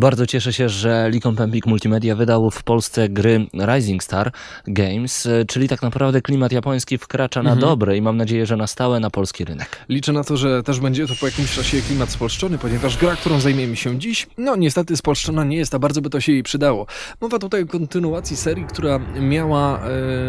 Bardzo cieszę się, że Likon Empik Multimedia wydał w Polsce gry Rising Star Games, e, czyli tak naprawdę klimat japoński wkracza na dobre i mam nadzieję, że na stałe na polski rynek. Liczę na to, że też będzie to po jakimś czasie klimat spolszczony, ponieważ gra, którą zajmiemy się dziś, no niestety spolszczona nie jest, a bardzo by to się jej przydało. Mowa tutaj o kontynuacji serii, która miała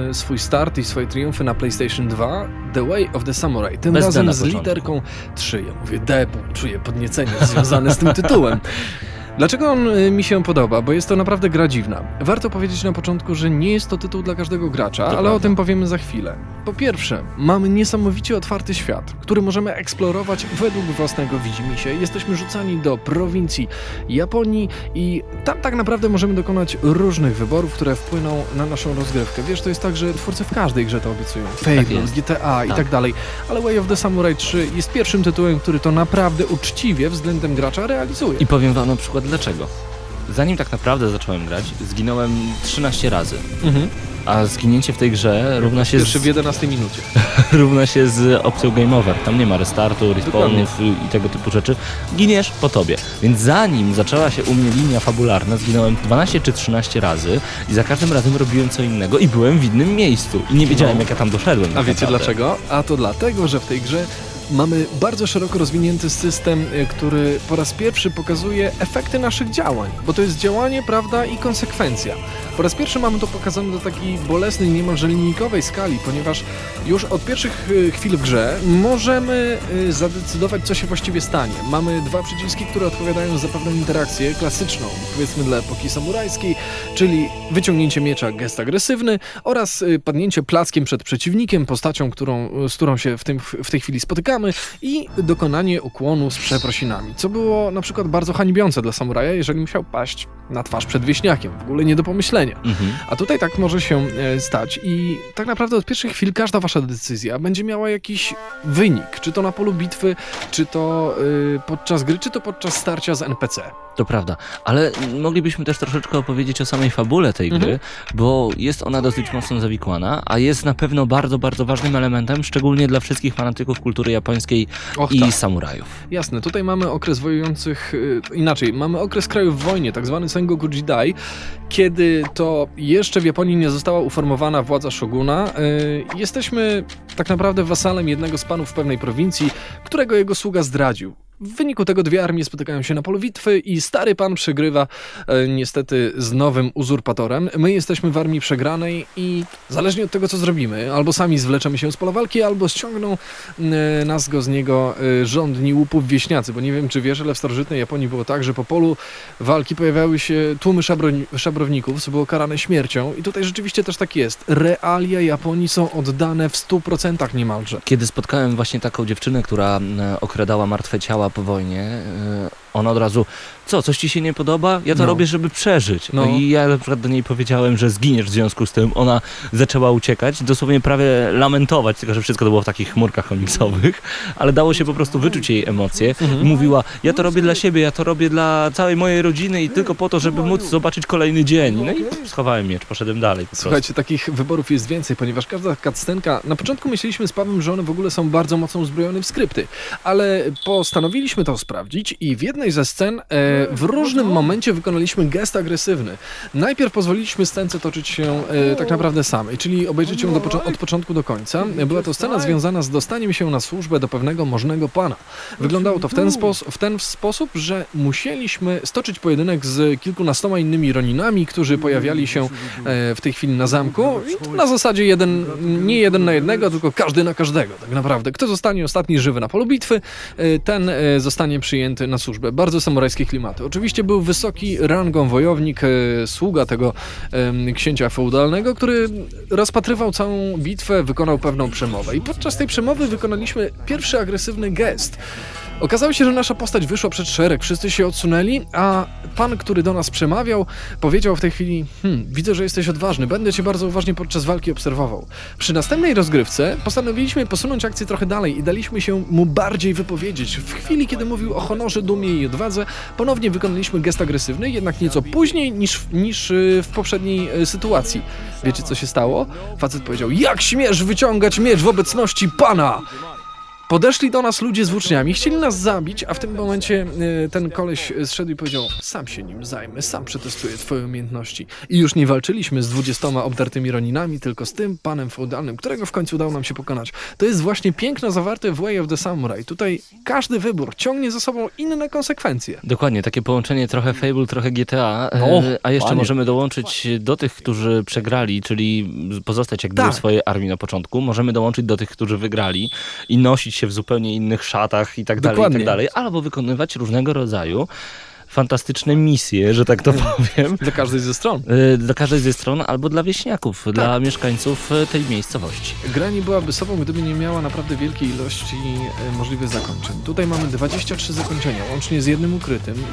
e, swój start i swoje triumfy na PlayStation 2, The Way of the Samurai. Tym Bez razem z literką 3. Ja mówię D, bo czuję podniecenie związane z tym tytułem. Dlaczego on y, mi się podoba? Bo jest to naprawdę gra dziwna. Warto powiedzieć na początku, że nie jest to tytuł dla każdego gracza, To ale o tym powiemy za chwilę. Po pierwsze, mamy niesamowicie otwarty świat, który możemy eksplorować według własnego widzimisię. Jesteśmy rzucani do prowincji Japonii i tam tak naprawdę możemy dokonać różnych wyborów, które wpłyną na naszą rozgrywkę. Wiesz, to jest tak, że twórcy w każdej grze to obiecują. Fable, jest. GTA i Tak. tak dalej. Ale Way of the Samurai 3 jest pierwszym tytułem, który to naprawdę uczciwie względem gracza realizuje. I powiem wam na przykład dlaczego. Zanim tak naprawdę zacząłem grać, zginąłem 13 razy. Mhm. A zginięcie w tej grze równa się, Pierwszy z, w 11 minucie. równa się z opcją game over. Tam nie ma restartu, respawnów i, tego typu rzeczy. Giniesz po tobie. Więc zanim zaczęła się u mnie linia fabularna, zginąłem 12 czy 13 razy i za każdym razem robiłem co innego i byłem w innym miejscu. I nie wiedziałem, No. jak ja tam doszedłem. A tak wiecie naprawdę. dlaczego? A to dlatego, że w tej grze mamy bardzo szeroko rozwinięty system, y, który po raz pierwszy pokazuje efekty naszych działań, bo to jest działanie, prawda, i konsekwencja. Po raz pierwszy mamy to pokazane do takiej bolesnej, niemalże linijkowej skali, ponieważ już od pierwszych y, chwil w grze możemy y, zadecydować, co się właściwie stanie. Mamy dwa przyciski, które odpowiadają za pewną interakcję klasyczną, powiedzmy dla epoki samurajskiej, czyli wyciągnięcie miecza, gest agresywny oraz padnięcie plackiem przed przeciwnikiem, postacią, którą, z którą się w, tym, w tej chwili spotykamy i dokonanie ukłonu z przeprosinami, co było na przykład bardzo hańbiące dla samuraja, jeżeli musiał paść na twarz przed wieśniakiem, w ogóle nie do pomyślenia. Mhm. A tutaj tak może się e, stać i tak naprawdę od pierwszych chwil każda wasza decyzja będzie miała jakiś wynik, czy to na polu bitwy, czy to y, podczas gry, czy to podczas starcia z NPC. To prawda, ale moglibyśmy też troszeczkę opowiedzieć o samej fabule tej gry, Mhm. bo jest ona dosyć mocno zawikłana, a jest na pewno bardzo, bardzo ważnym elementem, szczególnie dla wszystkich fanatyków kultury japońskiej Och, i tak. samurajów. Jasne, tutaj mamy okres wojujących, y, inaczej, mamy okres krajów w wojnie, tak zwany Sengoku Jidai, kiedy to jeszcze w Japonii nie została uformowana władza szoguna. y, Jesteśmy tak naprawdę wasalem jednego z panów w pewnej prowincji, którego jego sługa zdradził. W wyniku tego dwie armie spotykają się na polu bitwy i stary pan przegrywa e, niestety z nowym uzurpatorem. My jesteśmy w armii przegranej i zależnie od tego, co zrobimy, albo sami zwleczemy się z pola walki, albo ściągną e, nas go z niego e, rządni łupów wieśniacy, bo nie wiem, czy wiesz, ale w starożytnej Japonii było tak, że po polu walki pojawiały się tłumy szabroni- szabrowników, co było karane śmiercią i tutaj rzeczywiście też tak jest. Realia Japonii są oddane w 100% niemalże. Kiedy spotkałem właśnie taką dziewczynę, która e, okradała martwe ciała po wojnie, e, ona od razu, co, coś ci się nie podoba? Ja to No. robię, żeby przeżyć. No. No. i ja na przykład do niej powiedziałem, że zginiesz w związku z tym. Ona zaczęła uciekać, dosłownie prawie lamentować, tylko że wszystko to było w takich chmurkach komiksowych, ale dało się po prostu wyczuć jej emocje. Mhm. Mówiła, ja to robię dla siebie, ja to robię dla całej mojej rodziny i tylko po to, żeby móc zobaczyć kolejny dzień. No i schowałem miecz, poszedłem dalej po. Słuchajcie, takich wyborów jest więcej, ponieważ każda cutscenka, na początku myśleliśmy z Pawłem, że one w ogóle są bardzo mocno uzbrojone w skrypty, ale postanowiliśmy to sprawdzić i w jednej ze scen e, w różnym momencie wykonaliśmy gest agresywny. Najpierw pozwoliliśmy scence toczyć się e, tak naprawdę samej, czyli obejrzeć ją od początku do końca. Była to scena związana z dostaniem się na służbę do pewnego możnego pana. Wyglądało to w ten, spos- w ten sposób, że musieliśmy stoczyć pojedynek z kilkunastoma innymi roninami, którzy pojawiali się e, w tej chwili na zamku. I to na zasadzie jeden, nie jeden na jednego, tylko każdy na każdego, tak naprawdę. Kto zostanie ostatni żywy na polu bitwy, ten zostanie przyjęty na służbę. Bardzo samurajskie klimaty. Oczywiście był wysoki rangą wojownik, e, sługa tego księcia feudalnego, który rozpatrywał całą bitwę, wykonał pewną przemowę. I podczas tej przemowy wykonaliśmy pierwszy agresywny gest. Okazało się, że nasza postać wyszła przed szereg, wszyscy się odsunęli, a pan, który do nas przemawiał, powiedział w tej chwili: Hmm, widzę, że jesteś odważny, będę cię bardzo uważnie podczas walki obserwował. Przy następnej rozgrywce postanowiliśmy posunąć akcję trochę dalej i daliśmy się mu bardziej wypowiedzieć. W chwili, kiedy mówił o honorze, dumie i odwadze, ponownie wykonaliśmy gest agresywny, jednak nieco później niż, niż y, w poprzedniej y, sytuacji. Wiecie, co się stało? Facet powiedział: Jak śmiesz wyciągać miecz w obecności pana? Podeszli do nas ludzie z włóczniami, chcieli nas zabić, a w tym momencie e, ten koleś zszedł i powiedział: Sam się nim zajmę, sam przetestuję twoje umiejętności. I już nie walczyliśmy z dwudziestoma obdartymi roninami, tylko z tym panem feudalnym, którego w końcu udało nam się pokonać. To jest właśnie piękno zawarte w Way of the Samurai. Tutaj każdy wybór ciągnie za sobą inne konsekwencje. Dokładnie, takie połączenie trochę Fable, trochę GTA, No, e, a jeszcze panie. możemy dołączyć do tych, którzy przegrali, czyli pozostać jak gdyby Tak. w swojej armii na początku, możemy dołączyć do tych, którzy wygrali i nosić się w zupełnie innych szatach i tak dalej, i tak dalej, albo wykonywać różnego rodzaju fantastyczne misje, że tak to powiem, Dla każdej ze stron. e, dla każdej ze stron, albo dla wieśniaków, Tak. dla mieszkańców e, tej miejscowości. Gra nie byłaby sobą, gdyby nie miała naprawdę wielkiej ilości e, możliwych zakończeń. Tutaj mamy 23 zakończenia, łącznie z jednym ukrytym,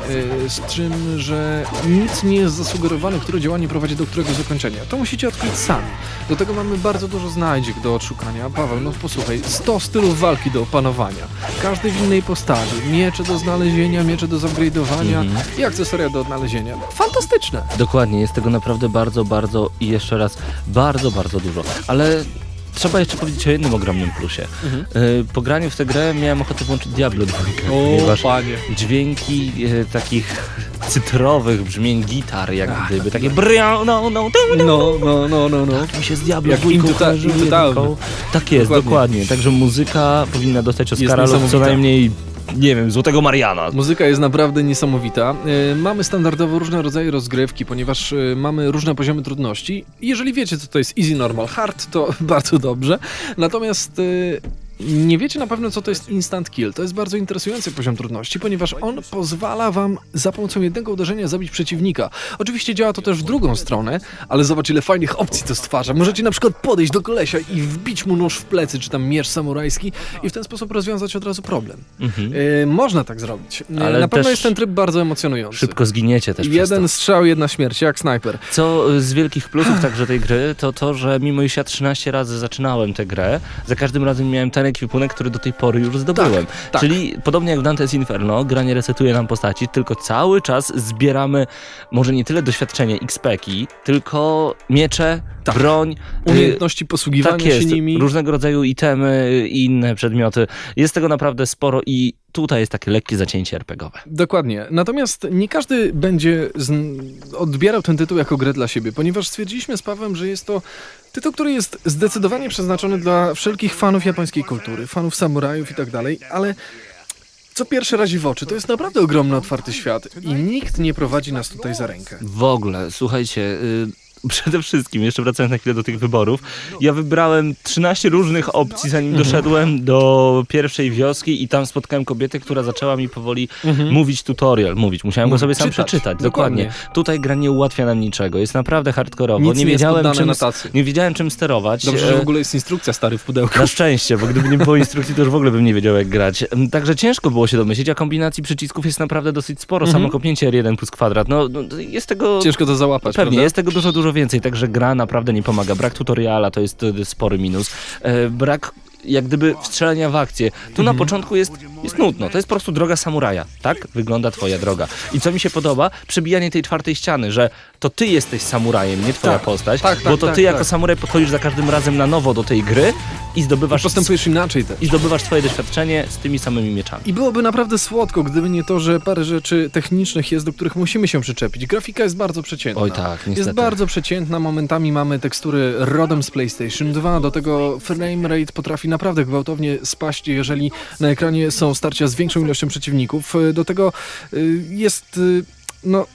z czym, że nic nie jest zasugerowane, które działanie prowadzi do którego zakończenia. To musicie odkryć sami. Do tego mamy bardzo dużo znajdziek do odszukania. Paweł, no posłuchaj, 100 stylów walki do opanowania. Każdy w innej postaci. Miecze do znalezienia, miecze do zupgrade'owania Mhm. i akcesoria do odnalezienia. Fantastyczne! Dokładnie, jest tego naprawdę bardzo, bardzo i jeszcze raz bardzo, bardzo dużo. Ale trzeba jeszcze powiedzieć o jednym ogromnym plusie. Mhm. Y, Po graniu w tę grę miałem ochotę włączyć Diablo 2, ponieważ panie. dźwięki y, takich cytrowych brzmień gitar, jak Ach, gdyby, tak, takie tak. brrrr, no, no, tu, No, no, no, no, no. mi się z Diablo Jak 2 Into Ta- kojarzyło Into Town. jedynką. Tak jest, Dokładnie. dokładnie. Także muzyka powinna dostać Oscara lub co niesamowita. najmniej, nie wiem, Złotego Mariana. Muzyka jest naprawdę niesamowita. E, Mamy standardowo różne rodzaje rozgrywki, ponieważ e, mamy różne poziomy trudności. Jeżeli wiecie, co to jest easy, normal, hard, to bardzo dobrze. Natomiast e, nie wiecie na pewno, co to jest instant kill. To jest bardzo interesujący poziom trudności, ponieważ on pozwala wam za pomocą jednego uderzenia zabić przeciwnika. Oczywiście działa to też w drugą stronę, ale zobacz, ile fajnych opcji to stwarza. Możecie na przykład podejść do kolesia i wbić mu nóż w plecy, czy tam miecz samurajski i w ten sposób rozwiązać od razu problem. Mhm. E, można tak zrobić. E, Ale na pewno też jest ten tryb bardzo emocjonujący. Szybko zginiecie też przez to. Jeden strzał, jedna śmierć, jak snajper. Co z wielkich plusów także tej gry, to to, że mimo iż ja 13 razy zaczynałem tę grę, za każdym razem miałem ten ekwipunek, który do tej pory już zdobyłem. tak. Czyli podobnie jak w Dante's Inferno, gra nie resetuje nam postaci, tylko cały czas zbieramy może nie tyle doświadczenie XP-ki, tylko miecze, Tak. broń, y, Umiejętności posługiwania tak jest, się nimi. różnego rodzaju itemy i inne przedmioty. Jest tego naprawdę sporo i tutaj jest takie lekkie zacięcie RPGowe. Dokładnie. Natomiast nie każdy będzie odbierał ten tytuł jako grę dla siebie, ponieważ stwierdziliśmy z Pawłem, że jest to tytuł, który jest zdecydowanie przeznaczony dla wszelkich fanów japońskiej kultury, fanów samurajów i tak dalej, ale co pierwszy razi w oczy, to jest naprawdę ogromny, otwarty świat i nikt nie prowadzi nas tutaj za rękę. W ogóle, słuchajcie, y, przede wszystkim, jeszcze wracając na chwilę do tych wyborów, ja wybrałem 13 różnych opcji, zanim Mhm. doszedłem do pierwszej wioski i tam spotkałem kobietę, która zaczęła mi powoli mówić tutorial, mówić. Musiałem go Mówić, sobie sam czytać. przeczytać, Dokładnie. dokładnie. Tutaj gra nie ułatwia nam niczego, jest naprawdę hardkorowo. Nic nie nie wiedziałem, czym, notacji. nie wiedziałem czym sterować. Dobrze, E, że w ogóle jest instrukcja stary w pudełku. na szczęście, bo gdyby nie było instrukcji, to już w ogóle bym nie wiedział, jak grać. Em, Także ciężko było się domyślić, a kombinacji przycisków jest naprawdę dosyć sporo. Mhm. Samo kopnięcie R1 plus kwadrat, no, no jest tego... Ciężko to załapać, Pewnie, prawda? jest tego dużo, dużo więcej, także gra naprawdę nie pomaga. Brak tutoriala to jest e, spory minus. E, brak jak gdyby wstrzelenia w akcję. Tu na początku jest, jest nudno, to jest po prostu droga samuraja. Tak wygląda twoja droga. I co mi się podoba? Przebijanie tej czwartej ściany, że to ty jesteś samurajem, nie twoja Tak, postać, tak, tak, bo to tak, ty jako tak. samuraj podchodzisz za każdym razem na nowo do tej gry i zdobywasz, Postępujesz inaczej też. i zdobywasz swoje doświadczenie z tymi samymi mieczami. I byłoby naprawdę słodko, gdyby nie to, że parę rzeczy technicznych jest, do których musimy się przyczepić. Grafika jest bardzo przeciętna. Oj tak, niestety. Jest bardzo przeciętna, momentami mamy tekstury rodem z PlayStation 2, do tego frame rate potrafi naprawdę gwałtownie spaść, jeżeli na ekranie są starcia z większą ilością przeciwników. Y, Do tego y, jest, y, no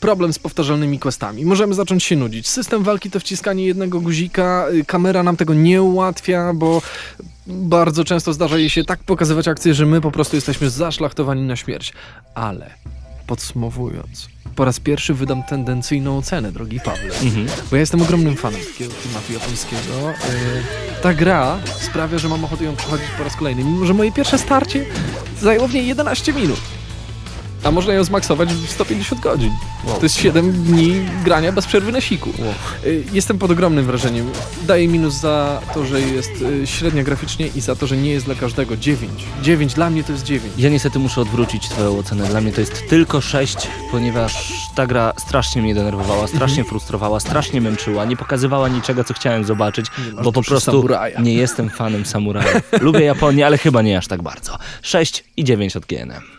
problem z powtarzalnymi questami. Możemy zacząć się nudzić. System walki to wciskanie jednego guzika, kamera nam tego nie ułatwia, bo bardzo często zdarza jej się tak pokazywać akcje, że my po prostu jesteśmy zaszlachtowani na śmierć. Ale podsumowując, po raz pierwszy wydam tendencyjną ocenę, drogi Pawle. Mhm. Bo ja jestem ogromnym fanem takiego klimatu japońskiego. Yy, ta gra sprawia, że mam ochotę ją przechodzić po raz kolejny, mimo że moje pierwsze starcie zajęło w niej 11 minut. A można ją zmaksować w 150 godzin. Wow. To jest 7 dni grania bez przerwy na siku. Y, Jestem pod ogromnym wrażeniem. Daję minus za to, że jest y, średnia graficznie i za to, że nie jest dla każdego. 9. 9 dla mnie to jest 9. Ja niestety muszę odwrócić twoją ocenę. Dla mnie to jest tylko 6, ponieważ ta gra strasznie mnie denerwowała, strasznie frustrowała, strasznie męczyła, nie pokazywała niczego, co chciałem zobaczyć, masz bo po prostu samuraja. nie jestem fanem samurajów. Lubię Japonię, ale chyba nie aż tak bardzo. 6 i 9 od GNM.